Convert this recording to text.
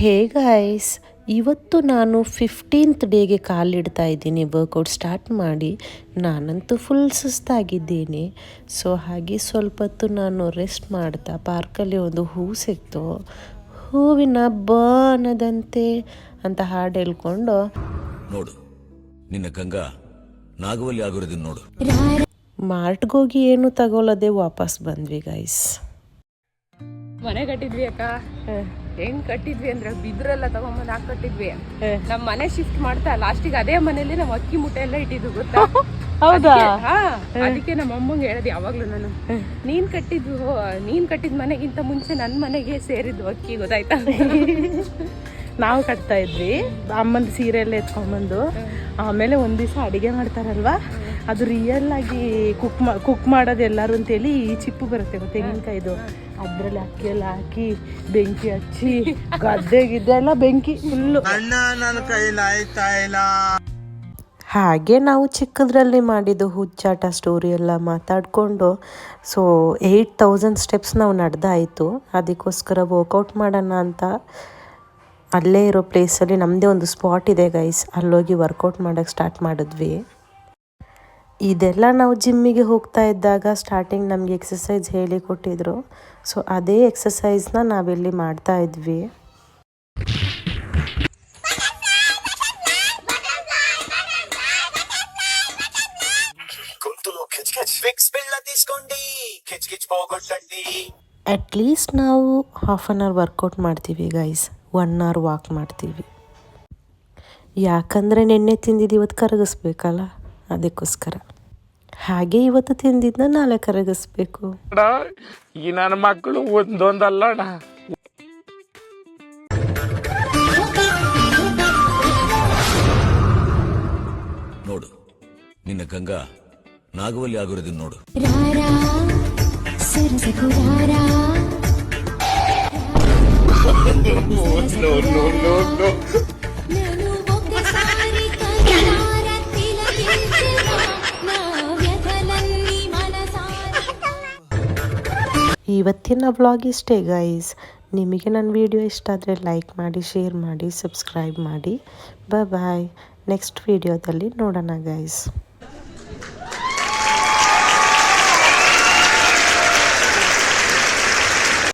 Hey guys ಇವತ್ತು ನಾನು fifteenth ಡೇಗೆ ಕಾಲಿಡ್ತಾ ಇದ್ದೀನಿ. ವರ್ಕೌಟ್ ಸ್ಟಾರ್ಟ್ ಮಾಡಿ. ನಾನಂತೂ ಫುಲ್ ಸುಸ್ತಾಗಿದ್ದೀನಿ. ಸೊ ಹಾಗೆ ಸ್ವಲ್ಪ ಹೊತ್ತು ನಾನು ರೆಸ್ಟ್ ಮಾಡ್ತಾ ಪಾರ್ಕಲ್ಲಿ ಒಂದು ಹೂ ಸಿಕ್ತು. ಹೂವಿನ ಬಾನದಂತೆ ಅಂತ ಹಾಡು ಹೇಳ್ಕೊಂಡು. ನೋಡು ನಿನ್ನ ಗಂಗಾ ನಾಗವಲ್ಲಿ ಆಗಿರೋದನ್ನ ನೋಡು. ಮಾರ್ಟ್ಗೋಗಿ ಏನು ತಗೊಳ್ಳೋದೇ ವಾಪಸ್ ಬಂದ್ವಿ ಗೈಸ್ ಮನೆ ಕಟ್ಟಿದ್ವಿ ಅಕ್ಕ. ಹೆಂಗ್ ಕಟ್ಟಿದ್ವಿ ಅಂದ್ರೆ ಬಿದ್ರೆಲ್ಲ ತಗೊಂಬಂದ್ ಹಾಕ್ ಕಟ್ಟಿದ್ವಿ. ನಮ್ ಮನೆ ಶಿಫ್ಟ್ ಮಾಡ್ತಾ ಲಾಸ್ಟಿಗೆ ಅದೇ ಮನೇಲಿ ನಮ್ಮ ಅಕ್ಕಿ ಮುಟ್ಟೆ ಎಲ್ಲ ಇಟ್ಟಿದ್ವಿ ಗೊತ್ತಾ? ಹೌದಾ? ಅದಕ್ಕೆ- ನಮ್ಮ ಅಮ್ಮಂಗೆ ಹೇಳದೆ ಯಾವಾಗ್ಲೂ ನಾನು ನೀನ್ ಕಟ್ಟಿದ್ದು ನೀನ್ ಕಟ್ಟಿದ ಮನೆಗಿಂತ ಮುಂಚೆ ನನ್ ಮನೆಗೆ ಸೇರಿದ್ದು ಅಕ್ಕಿ ಗೊತ್ತಾಯ್ತಾ? ನಾವು ಕಟ್ತಾ ಇದ್ವಿ. ಅಮ್ಮನ ಸೀರೆ ಎಲ್ಲ ಎತ್ಕೊಂಡ್ಬಂದು ಆಮೇಲೆ ಒಂದ್ ದಿವಸ ಅಡಿಗೆ ಮಾಡ್ತಾರಲ್ವಾ? ಅದು ರಿಯಲ್ ಆಗಿ ಕುಕ್ ಮಾ ಕುಕ್ ಮಾಡೋದು ಎಲ್ಲರೂ ಅಂತೇಳಿ ಈ ಚಿಪ್ಪು ಬರುತ್ತೆ ತೆಂಗಿನಕಾಯಿದು. ತೆಂಗಿನಕಾಯ್ದು ಅದ್ರಲ್ಲಿ ಅಕ್ಕಿ ಎಲ್ಲ ಹಾಕಿ ಬೆಂಕಿ ಹಚ್ಚಿ ಗದ್ದೆ ಗಿದ್ದೆ ಎಲ್ಲ ಬೆಂಕಿ ಫುಲ್ಲು ಹಾಗೆ ನಾವು ಚಿಕ್ಕದ್ರಲ್ಲಿ ಮಾಡಿದ್ದು ಹುಚ್ಚಾಟ ಸ್ಟೋರಿ ಎಲ್ಲ ಮಾತಾಡಿಕೊಂಡು ಸೊ ಏಯ್ಟ್ ತೌಸಂಡ್ ಸ್ಟೆಪ್ಸ್ ನಾವು ನಡೆದಾಯಿತು. ಅದಕ್ಕೋಸ್ಕರ ವರ್ಕೌಟ್ ಮಾಡೋಣ ಅಂತ ಅಲ್ಲೇ ಇರೋ ಪ್ಲೇಸಲ್ಲಿ ನಮ್ಮದೇ ಒಂದು ಸ್ಪಾಟ್ ಇದೆ ಗೈಸ್ ಅಲ್ಲೋಗಿ ವರ್ಕೌಟ್ ಮಾಡೋಕ್ಕೆ ಸ್ಟಾರ್ಟ್ ಮಾಡಿದ್ವಿ. ಇದೆಲ್ಲ ನಾವು ಜಿಮ್ಮಿಗೆ ಹೋಗ್ತಾ ಇದ್ದಾಗ ಸ್ಟಾರ್ಟಿಂಗ್ ನಮಗೆ ಎಕ್ಸಸೈಸ್ ಹೇಳಿಕೊಟ್ಟಿದ್ರು ಸೊ ಅದೇ ಎಕ್ಸಸೈಸ್ನ ನಾವಿಲ್ಲಿ ಮಾಡ್ತಾ ಇದ್ವಿ. ಅಟ್ ಲೀಸ್ಟ್ ನಾವು ಹಾಫ್ ಆನ್ ಅವರ್ ವರ್ಕೌಟ್ ಮಾಡ್ತೀವಿ ಗೈಸ್ ಒನ್ ಅವರ್ ವಾಕ್ ಮಾಡ್ತೀವಿ. ಯಾಕಂದರೆ ನೆನ್ನೆ ತಿಂದಿದ್ದು ಇವತ್ತು ಕರಗಿಸ್ಬೇಕಲ್ಲ? ಅದಕ್ಕೋಸ್ಕರ. ಹಾಗೆ ಇವತ್ತು ತಿಂದಿದ್ದ ನಾಳೆ ಕರಗಿಸ್ಬೇಕು. ಈ ನನ್ನ ಮಕ್ಕಳು ಒಂದೊಂದಲ್ಲ ನೋಡು ನಿನ್ನ ಗಂಗಾ ನಾಗವಲ್ಲಿ ಆಗಿರೋದನ್ನ ನೋಡು. ಇವತ್ತಿನ ವ್ಲಾಗ್ ಇಷ್ಟೇ ಗೈಸ್ ನಿಮಗೆ ನನ್ನ ವಿಡಿಯೋ ಇಷ್ಟ ಆದರೆ ಲೈಕ್ ಮಾಡಿ ಶೇರ್ ಮಾಡಿ ಸಬ್ಸ್ಕ್ರೈಬ್ ಮಾಡಿ. ಬಾಯ್ ನೆಕ್ಸ್ಟ್ ವಿಡಿಯೋದಲ್ಲಿ ನೋಡೋಣ ಗೈಸ್